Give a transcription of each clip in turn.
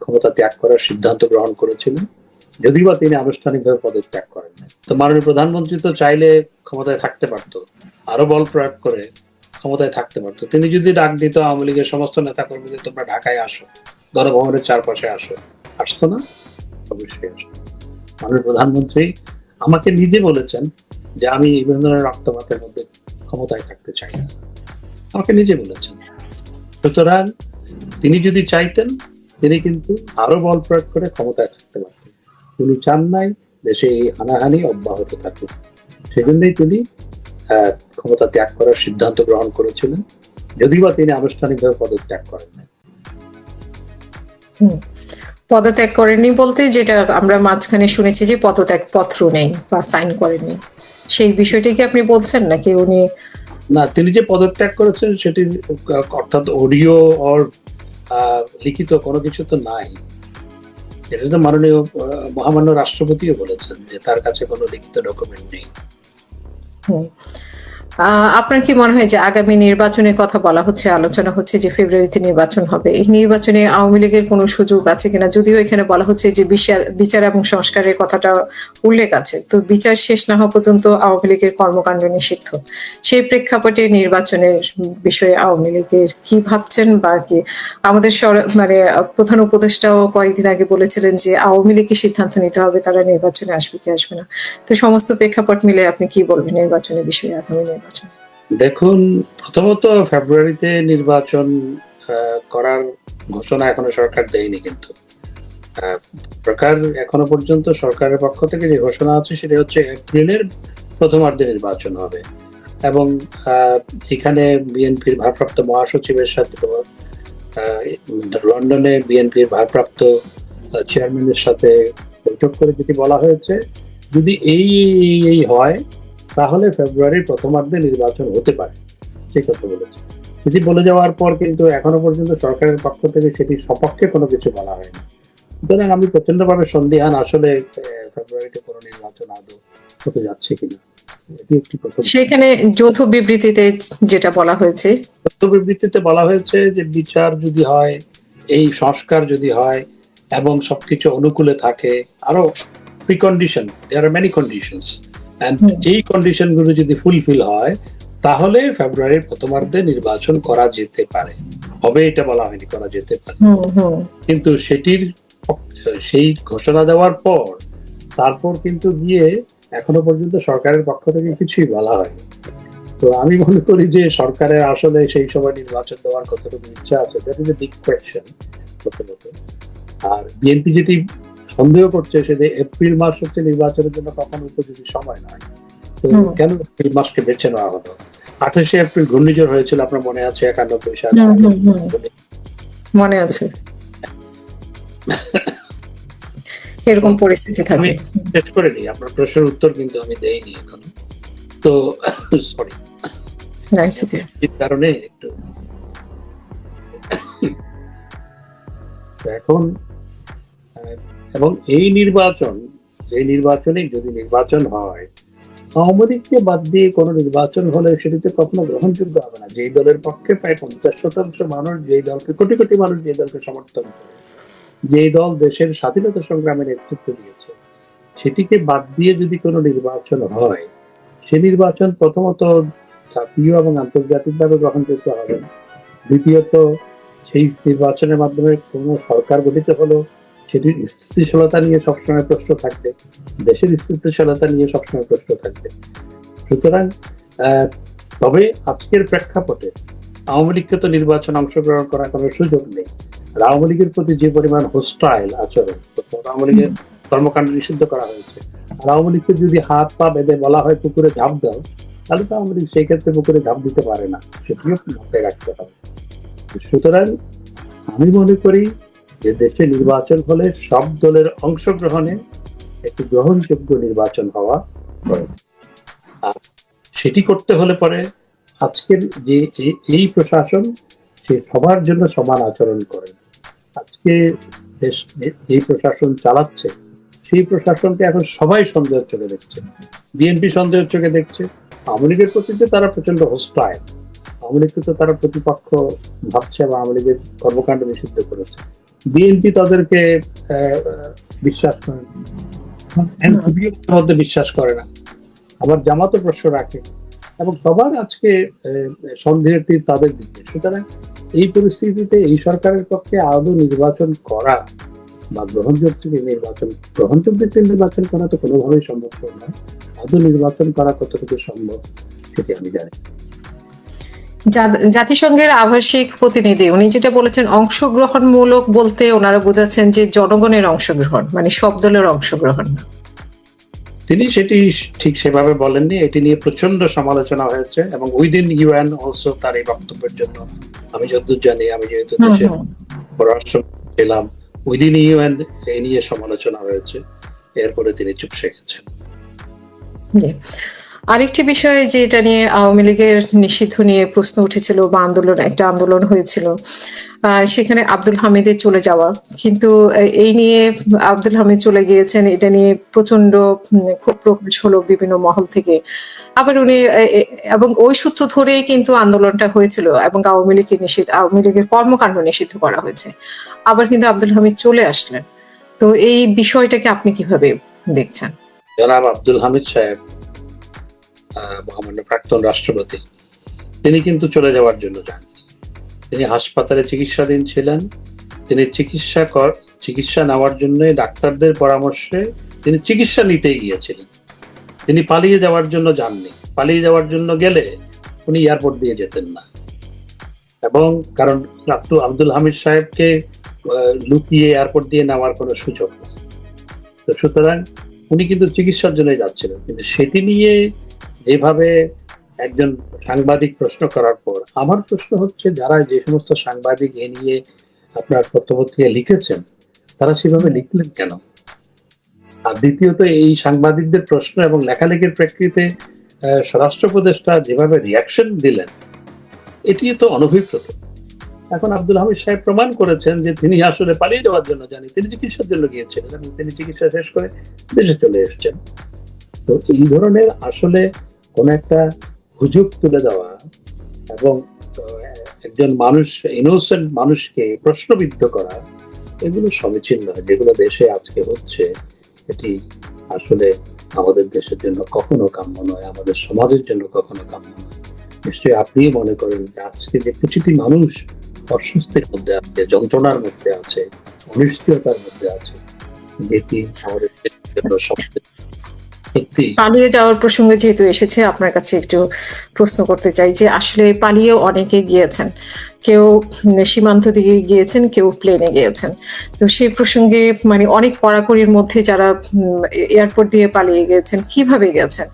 ক্ষমতা ত্যাগ করার সিদ্ধান্ত গ্রহণ করেছিলেন যদিও বা তিনি আনুষ্ঠানিকভাবে পদত্যাগ করেন তো মাননীয় প্রধানমন্ত্রী তো চাইলে ক্ষমতায় থাকতে পারতো। আরও বল প্রয়োগ করে ক্ষমতায় থাকতে পারতো। তিনি যদি ডাক দিত, আওয়ামী লীগের সমস্ত নেতা কর্মীদের তোমরা ঢাকায় আসো, গণভবনের চারপাশে আসো। আসতো না? অবশ্যই আসতো। মাননীয় প্রধানমন্ত্রী আমাকে নিজে বলেছেন যে, আমি এই ধরনের রক্তপাতের মধ্যে ক্ষমতায় থাকতে চাই না। আমাকে নিজে বলেছেন। সুতরাং তিনি যদি চাইতেন তিনি কিন্তু আরও বল প্রয়োগ করে ক্ষমতায় থাকতে পারতেন। তিনি চান নাই দেশে এই হানাহানি অব্যাহত থাকুক সেজন্যই তিনি ক্ষমতা ত্যাগ করার সিদ্ধান্ত গ্রহণ করেছিলেন। যদিও বা তিনি আনুষ্ঠানিকভাবে পদত্যাগ করেন নাই। পদত্যাগ করেননি বলতে যেটা আমরা মাঝখানে শুনেছি যে পদত্যাগ পত্র নেই বা সাইন করেননি। সেই বিষয়টি কি আপনি বলছেন নাকি উনি না তিনি যে পদত্যাগ করেছেন সেটি অর্থাৎ অডিও অর লিখিত কোনো কিছু তো নাই এটা তো মাননীয় মহামান্য রাষ্ট্রপতিও বলেছেন যে তার কাছে কোনো লিখিত ডকুমেন্ট নেই। আহ, আপনার কি মনে হয় যে আগামী নির্বাচনের কথা বলা হচ্ছে, আলোচনা হচ্ছে যে ফেব্রুয়ারিতে নির্বাচন হবে? এই নির্বাচনে আওয়ামী লীগের কোনো সুযোগ আছে কিনা? যদিও এখানে বলা হচ্ছে যে বিচার বিচার এবং সংস্কারের কথাটা উল্লেখ আছে, তো বিচার শেষ না হওয়া পর্যন্ত আওয়ামী লীগের কর্মকাণ্ড নিষিদ্ধ। সেই প্রেক্ষাপটে নির্বাচনের বিষয়ে আওয়ামী লীগের কি ভাবছেন বা কি? আমাদের মানে প্রধান উপদেষ্টাও কয়েকদিন আগে বলেছিলেন যে আওয়ামী লীগের সিদ্ধান্ত নিতে হবে, তারা নির্বাচনে আসবে কি আসবে না। তো সমস্ত প্রেক্ষাপট মিলে আপনি কি বলবেন নির্বাচনের বিষয়ে আগামী দেখুন, প্রথমত ফেব্রুয়ারিতে নির্বাচন করার ঘোষণা এখনও সরকার দেয়নি কিন্তু। সরকার এখনও পর্যন্ত সরকারের পক্ষ থেকে যে ঘোষণা আছে সেটা হচ্ছে এপ্রিলের প্রথমার্ধে নির্বাচন হবে। এবং এখানে বিএনপির ভারপ্রাপ্ত মহাসচিবের সাথে লন্ডনে বিএনপির ভারপ্রাপ্ত চেয়ারম্যানের সাথে বৈঠক করে যেটি বলা হয়েছে। যদি এই- এই হয় তাহলে ফেব্রুয়ারির প্রথমার্ধে নির্বাচন হতে পারে সেই কথা বলেছে। সেটি বলে যাওয়ার পর কিন্তু এখনও পর্যন্ত সরকারের পক্ষ থেকে সেটি সপক্ষে কোনো কিছু বলা হয়নি। সুতরাং আমি প্রচন্ডভাবে সন্দিহান আসলে ফেব্রুয়ারিতে কোনো নির্বাচন আদৌ হতে যাচ্ছে কিনা সেখানে যৌথ বিবৃতিতে যেটা বলা হয়েছে? তথ্য বিবৃতিতে বলা হয়েছে যে বিচার যদি হয় এই সংস্কার যদি হয় এবং সবকিছু অনুকূলে থাকে আরও precondition there are many conditions. এই কন্ডিশনগুলো যদি ফুলফিল হয় তাহলে ফেব্রুয়ারির প্রথমার্ধে নির্বাচন করা যেতে পারে। হবে এটা বলা হয়নি করা যেতে পারে। কিন্তু সেটির সেই ঘোষণা দেওয়ার পর তারপর কিন্তু গিয়ে এখনও পর্যন্ত সরকারের পক্ষ থেকে কিছুই বলা হয়নি। তো আমি মনে করি যে সরকারের আসলে সেই সময় নির্বাচন দেওয়ার কতটুকু ইচ্ছা আছে that is a big question প্রথমত। আর বিএনপি যেটি সন্দেহ করছে সেটা এপ্রিল মাস হচ্ছে নির্বাচনের জন্য কখনো উপযোগী সময় নয়। তো কেন এপ্রিল মাসকে বেছে নেওয়া হলো? আঠাশে এপ্রিল ঘূর্ণিঝড় হয়েছিল আপনার মনে আছে? একানব্বই সালে। মনে আছে। এরকম পরিস্থিতি আমি- শেষ করে নিই আপনার প্রশ্নের উত্তর কিন্তু আমি দেইনি এখনও। তো সরি কারণে একটু এখন এবং এই নির্বাচন, এই নির্বাচনে যদি নির্বাচন হয় আওয়ামী লীগকে বাদ দিয়ে কোনো নির্বাচন হলে সেটিতে কখনো গ্রহণযোগ্য হবে না। যেই দলের পক্ষে প্রায় পঞ্চাশ শতাংশ মানুষ, যেই দলকে, কোটি কোটি মানুষ যেই দলকে সমর্থন করে, যেই দল দেশের স্বাধীনতা সংগ্রামে নেতৃত্ব দিয়েছে, সেটিকে বাদ দিয়ে যদি কোনো নির্বাচন হয়, সে নির্বাচন প্রথমত জাতীয় এবং আন্তর্জাতিকভাবে গ্রহণযোগ্য হবে না। দ্বিতীয়ত, সেই নির্বাচনের মাধ্যমে কোনো সরকার গঠিত হলো সেটির স্থিতিশীলতা নিয়ে সবসময় প্রশ্ন থাকবে। দেশের স্থিতিশীলতা নিয়ে সবসময় প্রশ্ন থাকবে। সুতরাং তবে আজকের প্রেক্ষাপটে আওয়ামী লীগকে তো নির্বাচন অংশগ্রহণ করার কোনো সুযোগ নেই। আর আওয়ামী লীগের প্রতি যে পরিমাণ হোস্টাইল আচরণ আওয়ামী লীগের কর্মকাণ্ড নিষিদ্ধ করা হয়েছে, আর আওয়ামী লীগকে যদি হাত পা বেঁধে বলা হয় পুকুরে ঝাঁপ দাও, তাহলে তো আওয়ামী লীগ সেই ক্ষেত্রে পুকুরে ঝাঁপ দিতে পারে না। সেটিও মাথায় রাখতে হবে। সুতরাং, আমি মনে করি যে দেশে নির্বাচন হলে সব দলের অংশগ্রহণে একটি গ্রহণযোগ্য নির্বাচন হওয়া আর সেটি করতে হলে পরে আজকের যে এই প্রশাসন, সে সবার জন্য সমান আচরণ করে। আজকে দেশ যে প্রশাসন চালাচ্ছে, সেই প্রশাসনকে এখন সবাই সন্দেহের চোখে দেখছে। বিএনপি সন্দেহের চোখে দেখছে, আওয়ামী লীগের প্রতি তো তারা প্রচণ্ড হোস্টাইল আওয়ামী লীগকে তো তারা প্রতিপক্ষ ভাবছে বা আওয়ামী লীগের কর্মকাণ্ড নিষিদ্ধ করেছে। বিএনপি তাদেরকে বিশ্বাস করে না। তার মধ্যে বিশ্বাস করে না। আবার জামাতও প্রশ্ন রাখে। এবং সবার আজকে সন্দেহের তীর তাদের দিকে। সুতরাং এই পরিস্থিতিতে এই সরকারের পক্ষে আদৌ নির্বাচন করা বা গ্রহণযোগ্য নির্বাচন গ্রহণযোগ্য একটি নির্বাচন করা তো কোনোভাবেই সম্ভব নয়। আদৌ নির্বাচন করা কতটুকু সম্ভব সেটি আমি জানি জাতিসংঘের আবাসিক প্রতিনিধি উনি যেটা বলেছেন অংশগ্রহণমূলক বলতে ওনারা বোঝাচ্ছেন যে জনগণের অংশগ্রহণ মানে সব দলের অংশগ্রহণ। তিনি সেটি ঠিক সেভাবে বলেননি এটি নিয়ে প্রচণ্ড সমালোচনা হয়েছে এবং উইদিন ইউএন অলসো তার এই বক্তব্যের জন্য আমি যতদূর জানি আমি যেহেতু দেশের। পররাষ্ট্র ছিলাম উইদিন ইউএন এই নিয়ে সমালোচনা হয়েছে এরপরে তিনি চুপসে গেছেন। আরেকটি বিষয় যে এটা নিয়ে আওয়ামী লীগের নিষিদ্ধ নিয়ে প্রশ্ন উঠেছিল বা আন্দোলন, একটা আন্দোলন হয়েছিল সেখানে আব্দুল হামিদের চলে যাওয়া। কিন্তু এই নিয়ে আব্দুল হামিদ চলে গিয়েছেন, এটা নিয়ে প্রচণ্ড ক্ষোভ প্রকাশ হলো বিভিন্ন মহল থেকে। আবার উনি এবং ওই সূত্র ধরেই কিন্তু আন্দোলনটা হয়েছিল এবং আওয়ামী লীগের নিষিদ্ধ, আওয়ামী লীগের কর্মকাণ্ড নিষিদ্ধ করা হয়েছে। আবার কিন্তু আব্দুল হামিদ চলে আসলেন। তো এই বিষয়টাকে আপনি কীভাবে দেখছেন? জনাব আব্দুল হামিদ সাহেব মহামান্য প্রাক্তন রাষ্ট্রপতি, তিনি কিন্তু চলে যাওয়ার জন্য যান। তিনি হাসপাতালে চিকিৎসাধীন ছিলেন। তিনি চিকিৎসা কর, চিকিৎসা নেওয়ার জন্য ডাক্তারদের পরামর্শে তিনি চিকিৎসা নিতেই গিয়েছিলেন। তিনি পালিয়ে যাওয়ার জন্য যাননি। পালিয়ে যাওয়ার জন্য গেলে উনি এয়ারপোর্ট দিয়ে যেতেন না। এবং কারণ আব্দুল আব্দুল হামিদ সাহেবকে লুকিয়ে এয়ারপোর্ট দিয়ে নেওয়ার কোনো সুযোগ নেই। তো সুতরাং উনি কিন্তু চিকিৎসার জন্য যাচ্ছিলেন। কিন্তু সেটি নিয়ে যেভাবে একজন সাংবাদিক প্রশ্ন করার পর আমার প্রশ্ন হচ্ছে, যারা যে সমস্ত সাংবাদিক এ নিয়ে আপনার পত্রপত্রিকায় লিখেছেন, তারা সেভাবে লিখলেন কেন? আর দ্বিতীয়ত, এই সাংবাদিকদের প্রশ্ন এবং লেখালেখির প্রেক্ষিতে স্বরাষ্ট্র উপদেষ্টা যেভাবে রিয়াকশন দিলেন, এটি তো অনভিপ্রেত। এখন আব্দুল হামিদ সাহেব প্রমাণ করেছেন যে তিনি আসলে পালিয়ে যাওয়ার জন্য জানি তিনি চিকিৎসার জন্য গিয়েছিলেন এবং তিনি চিকিৎসা শেষ করে দেশে চলে এসেছেন। তো এই ধরনের আসলে কোন একটা হুজুগ তুলে দেওয়া এবং একজন মানুষ ইনোসেন্ট মানুষকে প্রশ্নবিদ্ধ করা, এগুলো সমীচীন নয়। যেগুলো দেশে আজকে হচ্ছে, এটি আসলে আমাদের দেশের জন্য কখনো কাম্য নয়, আমাদের সমাজের জন্য কখনো কাম্য নয়। নিশ্চয়ই আপনিই মনে করেন যে আজকে যে প্রতিটি মানুষ অস্বস্তির মধ্যে আছে, যন্ত্রণার মধ্যে আছে, অনিশ্চয়তার মধ্যে আছে, এটি আমাদের জন্য সবচেয়ে পালিয়ে যাওয়ার প্রসঙ্গে যেহেতু এসেছে আপনার কাছে একটু প্রশ্ন করতে চাই যে আসলে পালিয়েও অনেকে গিয়েছেন। কেউ সীমান্ত দিকে গিয়েছেন কেউ প্লেনে গিয়েছেন। তো সেই প্রসঙ্গে মানে অনেক কড়াকড়ির মধ্যে যারা এয়ারপোর্ট দিয়ে পালিয়ে গিয়েছেন কীভাবে গেছেন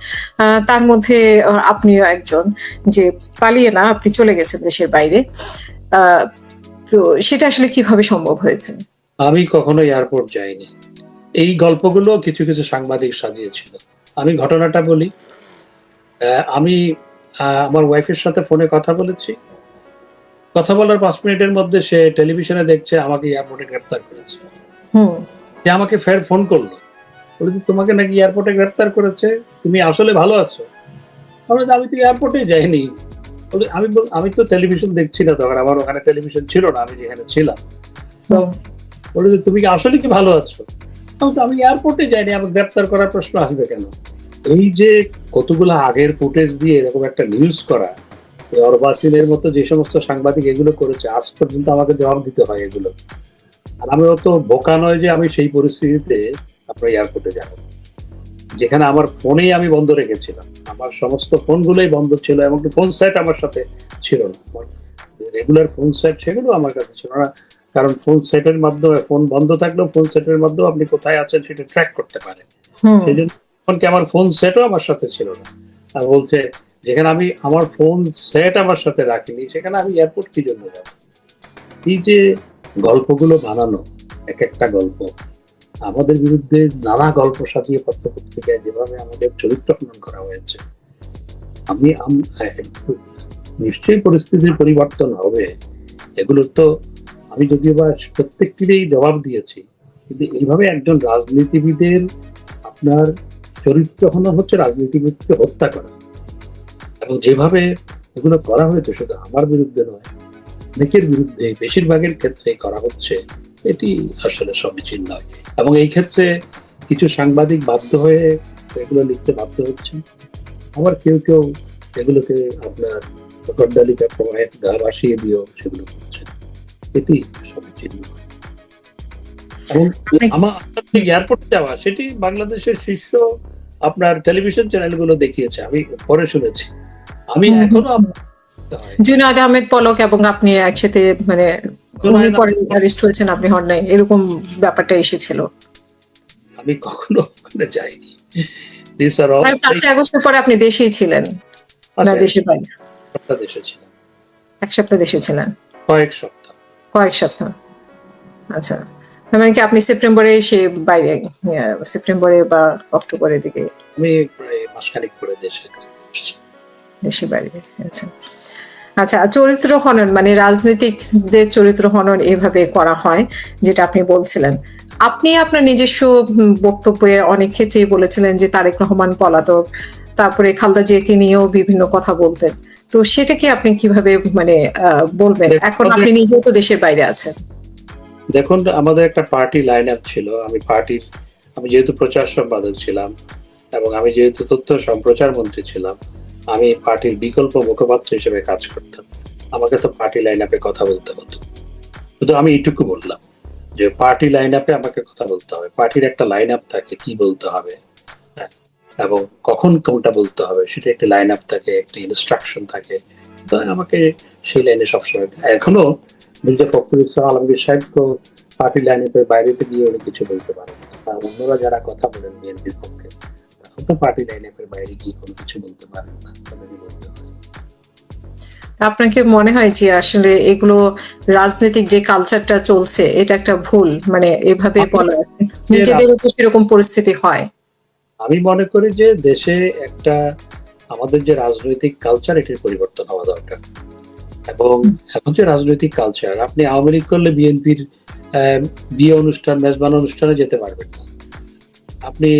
তার মধ্যে আপনিও একজন যে পালিয়ে না আপনি চলে গেছেন দেশের বাইরে। আহ, তো সেটা আসলে কীভাবে সম্ভব হয়েছে? আমি কখনো এয়ারপোর্ট যাইনি। এই গল্পগুলো কিছু কিছু সাংবাদিক সাজিয়েছিল। আমি ঘটনাটা বলি। আমি আমার ওয়াইফের সাথে ফোনে কথা বলেছি। কথা বলার পাঁচ মিনিটের মধ্যে সে টেলিভিশনে দেখছে আমাকে এয়ারপোর্টে গ্রেপ্তার করেছে। সে আমাকে ফের ফোন করল। বলে তোমাকে নাকি এয়ারপোর্টে গ্রেপ্তার করেছে? তুমি আসলে ভালো আছো? আমি আমি তো এয়ারপোর্টে যাইনি। বলে, আমি আমি তো টেলিভিশন দেখছি না তখন। আমার ওখানে টেলিভিশন ছিল না আমি যেখানে ছিলাম। তো বলে তুমি কি আসলে কি ভালো আছো? তো আমি এয়ারপোর্টে যাইনি আমার গ্রেপ্তার করার প্রশ্ন আসবে কেন? এই যে কতগুলো আগের ফুটেজ দিয়ে এরকম একটা নিউজ করা, এই অর্বাচীনের মতো যে সমস্ত সাংবাদিক এগুলো করেছে, আজ পর্যন্ত আমাকে জবাব দিতে হয় এগুলো। আর আমি অত বোকা নয় যে আমি সেই পরিস্থিতিতে আপনার এয়ারপোর্টে যাব। যেখানে আমার ফোনেই আমি বন্ধ রেখেছিলাম। আমার সমস্ত ফোনগুলোই বন্ধ ছিল, এমনকি ফোন সেট আমার সাথে ছিল না। রেগুলার ফোন সেট সেগুলো আমার কাছে ছিল না। কারণ ফোন সেটের মাধ্যমে ফোন বন্ধ থাকলেও ফোন সেটের মাধ্যমে আপনি কোথায় আছেন সেটা ট্র্যাক করতে পারে সেই জন্য এমনকি আমার ফোন সেটও আমার সাথে ছিল না। আর বলছে যেখানে আমি আমার ফোন সেট আমার সাথে রাখিনি সেখানে আমি এয়ারপোর্ট কি জন্য যাব? এই যে গল্পগুলো বানানো এক একটা গল্প আমাদের বিরুদ্ধে নানা গল্প সাজিয়ে পত্রপত্রিকায় যেভাবে আমাদের চরিত্র খনন করা হয়েছে আমি আম- নিশ্চয়ই পরিস্থিতির পরিবর্তন হবে এগুলো তো আমি যদিও বা প্রত্যেকটিরই জবাব দিয়েছি, কিন্তু এইভাবে একজন রাজনীতিবিদের আপনার চরিত্র হনন হচ্ছে রাজনীতিবিদকে হত্যা করা। এবং যেভাবে এগুলো করা হয়েছে শুধু আমার বিরুদ্ধে নয়, অনেকের বিরুদ্ধে, বেশিরভাগের ক্ষেত্রে করা হচ্ছে, এটি আসলে সমীচীন নয়। এবং এই ক্ষেত্রে কিছু সাংবাদিক বাধ্য হয়ে এগুলো লিখতে বাধ্য হচ্ছে। আবার কেউ কেউ এগুলোকে আপনার গড্ডালিকা প্রবাহের গা ভাসিয়ে দিয়েও সেগুলো করছে এটি সমীচীন আমার এয়ারপোর্ট যাওয়া সেটি বাংলাদেশের শীর্ষ আপনার টেলিভিশন চ্যানেলগুলো দেখিয়েছে আমি পরে শুনেছি। আমি এখনও জুনাদ আহমেদ পলক এবং আপনি একসাথে মানে উনি পরে অ্যারেস্ট হয়েছেন আপনি হন নাই এরকম ব্যাপারটা এসেছিল। আমি কখনো ওখানে যাইনি। দিস আর অল আর আগস্টের পরে আপনি দেশেই ছিলেন না দেশের বাইরে? দেশে ছিলাম। এক সপ্তাহ দেশে ছিলেন। কয়েক সপ্তাহ। কয়েক সপ্তাহ। আচ্ছা তার মানে কি আপনি সেপ্টেম্বরে এসে বাইরে সেপ্টেম্বরে বা অক্টোবরের দিকে আমি প্রায় পরে দেশে। বাইরে আচ্ছা। আচ্ছা চরিত্র হনন মানে রাজনীতিকদের চরিত্র হনন এভাবে করা হয় যেটা আপনি বলছিলেন। আপনি আপনার নিজস্ব বক্তব্যে অনেক ক্ষেত্রেই বলেছিলেন যে তারেক রহমান পলাতক তারপরে খালদা জিয়াকে নিয়েও বিভিন্ন কথা বলতেন। তো সেটা কি আপনি কীভাবে মানে বলবেন? এখন আপনি নিজেও তো দেশের বাইরে আছেন। দেখুন আমাদের একটা পার্টি লাইন আপ ছিল। আমি পার্টির আমি যেহেতু প্রচার সম্পাদক ছিলাম এবং আমি যেহেতু তথ্য সম্প্রচার মন্ত্রী ছিলাম আমি পার্টির বিকল্প মুখপাত্র হিসেবে কাজ করতাম। আমাকে তো পার্টি লাইন আপে কথা বলতে হতো। শুধু আমি এইটুকু বললাম যে পার্টি লাইন আপে আমাকে কথা বলতে হবে। পার্টির একটা লাইন আপ থাকে কি বলতে হবে? এবং কখন কোনটা বলতে হবে সেটা একটা লাইন আপ থাকে একটা ইনস্ট্রাকশন থাকে। তো আমাকে সেই লাইনে সবসময় এখনও মির্জা ফখরুল ইসলাম আলমগীর সাহেব তো পার্টি লাইনে বাইরেতে গিয়ে উনি কিছু বলতে পারেন অন্যরা যারা কথা বলেন বিএনপির পক্ষে তারা তো পার্টি লাইনে বাইরে গিয়ে কোনো কিছু বলতে পারেন না। তাদেরই বলতে আপনাকে মনে হয় যে আসলে এগুলো রাজনৈতিক যে কালচারটা চলছে এটা একটা ভুল? মানে এভাবে বলা নিজেদেরও তো সেরকম পরিস্থিতি হয়। আমি মনে করি যে দেশে একটা আমাদের যে রাজনৈতিক কালচার এটির পরিবর্তন হওয়া দরকার। এবং এখন যে রাজনৈতিক কালচার আপনি আওয়ামী লীগ করলে বিএনপির বিয়ে অনুষ্ঠান মেজবান অনুষ্ঠানে যেতে পারবেন না। আপনি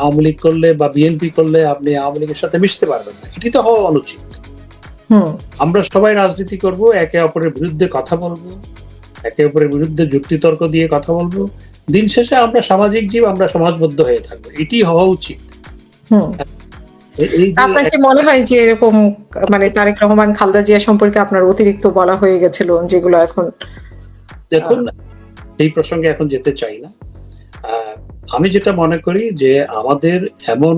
আওয়ামী লীগ করলে বা বিএনপি করলে আপনি আওয়ামী লীগের সাথে মিশতে পারবেন না। এটি তো হওয়া অনুচিত। আমরা সবাই রাজনীতি করব একে অপরের বিরুদ্ধে কথা বলব একে অপরের বিরুদ্ধে যুক্তিতর্ক দিয়ে কথা বলব দিন শেষে আমরা সামাজিক জীব আমরা সমাজবদ্ধ হয়ে থাকব। এটি হওয়া উচিত। আপনার কি মনে হয় যে এরকম মানে তারেক রহমান খালদা জিয়া সম্পর্কে আপনার অতিরিক্ত বলা হয়ে গেছিল যেগুলো এখন? দেখুন এই প্রসঙ্গে এখন যেতে চাই না। আমি যেটা মনে করি যে আমাদের এমন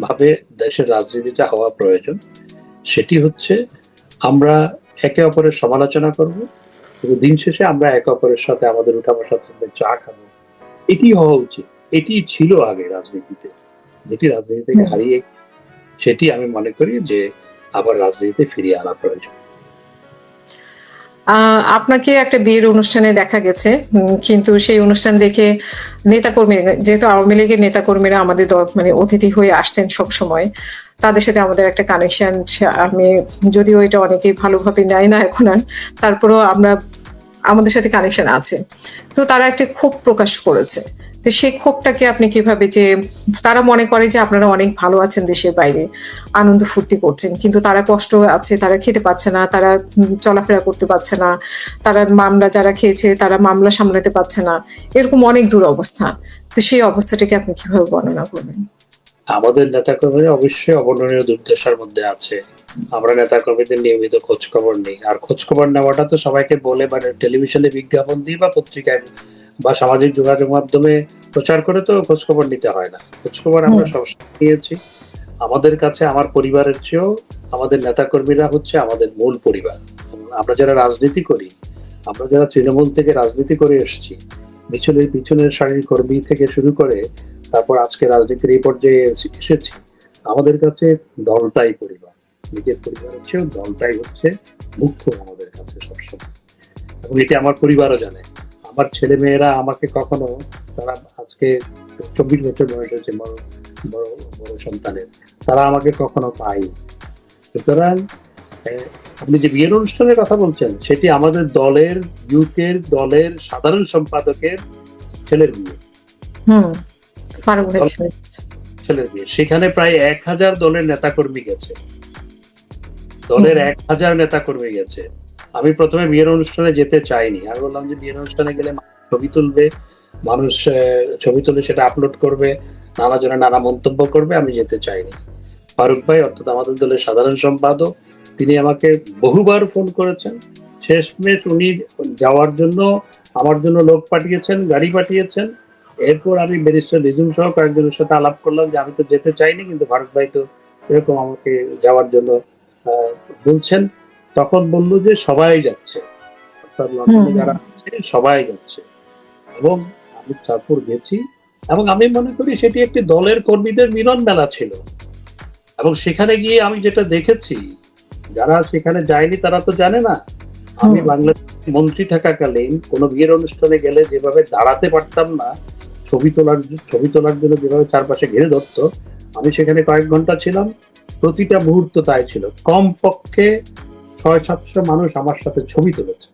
ভাবে দেশের রাজনীতিটা হওয়া প্রয়োজন সেটি হচ্ছে আমরা একে অপরের সমালোচনা করব কিন্তু দিন শেষে আমরা একে অপরের সাথে আমাদের উঠা বসা থাকবে চা খাব। এটি হওয়া উচিত। এটি ছিল আগে রাজনীতিতে। যেটি রাজনীতি থেকে হারিয়ে সেটি আমি মনে করি যে আবার রাজনীতিতে ফিরিয়ে আনা প্রয়োজন। আপনাকে একটা বিয়ের অনুষ্ঠানে দেখা গেছে কিন্তু সেই অনুষ্ঠান দেখে নেতাকর্মী, যেহেতু আওয়ামী লীগের নেতাকর্মীরা আমাদের দল মানে অতিথি হয়ে আসতেন সব সময়, তাদের সাথে আমাদের একটা কানেকশন আমি যদিও এটা অনেকেই ভালোভাবে নেয় না এখন আর, তারপরেও আমরা, আমাদের সাথে কানেকশন আছে। তো তারা একটা ক্ষোভ প্রকাশ করেছে। তো সেই ক্ষোভটাকে আপনি কীভাবে যে, তারা মনে করে যে আপনারা অনেক ভালো আছেন দেশের বাইরে, আনন্দ ফুর্তি করছেন, কিন্তু তারা কষ্ট আছে, তারা খেতে পাচ্ছে না, তারা চলাফেরা করতে পারছে না, তারা মামলা যারা খেয়েছে, তারা মামলা সামলাতে পারছে না, এরকম অনেক দূর অবস্থা। তো সেই অবস্থাটাকে আপনি কীভাবে বর্ণনা করবেন? আমাদের নেতাকর্মীরা অবশ্যই অবর্ণনীয় দুর্দশার মধ্যে আছে। আমরা নেতাকর্মীদের নিয়মিত খোঁজখবর নেই। আর খোঁজখবর নেওয়াটা তো সবাইকে বলে মানে টেলিভিশনে বিজ্ঞাপন দিয়ে বা পত্রিকায় বা সামাজিক যোগাযোগ মাধ্যমে প্রচার করে তো খোঁজখবর নিতে হয় না। খোঁজ খবর আমরা। সবসময় নিয়েছি। আমাদের কাছে আমার পরিবারের চেয়েও আমাদের নেতাকর্মীরা হচ্ছে আমাদের মূল পরিবার। আমরা যারা রাজনীতি করি আমরা যারা তৃণমূল থেকে রাজনীতি করে এসেছি পিছনের পিছনের সারির কর্মী থেকে শুরু করে তারপর আজকে রাজনীতির এই পর্যায়ে এসে- এসেছি আমাদের কাছে দলটাই পরিবার। নিজের পরিবারের চেয়েও দলটাই হচ্ছে মুখ্য আমাদের কাছে সবসময়। এবং এটি আমার পরিবারও জানে। আমার ছেলে মেয়েরা আমাকে কখনো তারা আজকে চব্বিশ বছর বয়স হয়েছে বড় বড় বড় সন্তানের তারা আমাকে কখনো পায়নি। সুতরাং আপনি যে বিয়ের অনুষ্ঠানের কথা বলছেন সেটি আমাদের দলের ইউকের দলের সাধারণ সম্পাদকের ছেলের বিয়ে। ছেলের বিয়ে। সেখানে প্রায় এক হাজার দলের নেতাকর্মী গেছে। দলের এক হাজার নেতাকর্মী গেছে। আমি প্রথমে বিয়ের অনুষ্ঠানে যেতে চাইনি। আমি বললাম যে বিয়ের অনুষ্ঠানে গেলে ছবি তুলবে, মানুষ ছবি তুলে সেটা আপলোড করবে নানা জনে নানা মন্তব্য করবে, আমি যেতে চাইনি। ফারুক ভাই, অর্থাৎ আমাদের দলের সাধারণ সম্পাদক, তিনি আমাকে বহুবার ফোন করেছেন। শেষমেশ উনি যাওয়ার জন্য, আমার জন্য লোক পাঠিয়েছেন, গাড়ি পাঠিয়েছেন। এরপর আমি ব্যারিস্টার রিজুম সহ কয়েকজনের সাথে আলাপ করলাম যে আমি তো যেতে চাইনি, কিন্তু ফারুক ভাই তো এরকম আমাকে যাওয়ার জন্য বলছেন। তখন বলল যে সবাই যাচ্ছে। অর্থাৎ লন্ডনে যারা আছে সবাই যাচ্ছে। এবং আমি চাঁদপুর গেছি এবং আমি মনে করি সেটি একটি দলের কর্মীদের মিলন মেলা ছিল। এবং সেখানে গিয়ে আমি যেটা দেখেছি যারা সেখানে যায়নি তারা তো জানে না। আমি। বাংলাদেশ মন্ত্রী থাকাকালীন কোনো বিয়ের অনুষ্ঠানে গেলে যেভাবে দাঁড়াতে পারতাম না ছবি তোলার ছবি তোলার জন্য যেভাবে চারপাশে ঘিরে ধরতো আমি সেখানে কয়েক ঘণ্টা ছিলাম। প্রতিটা মুহূর্ত তাই ছিল। কম পক্ষে ছয় সাতশো মানুষ আমার সাথে ছবি তুলেছে।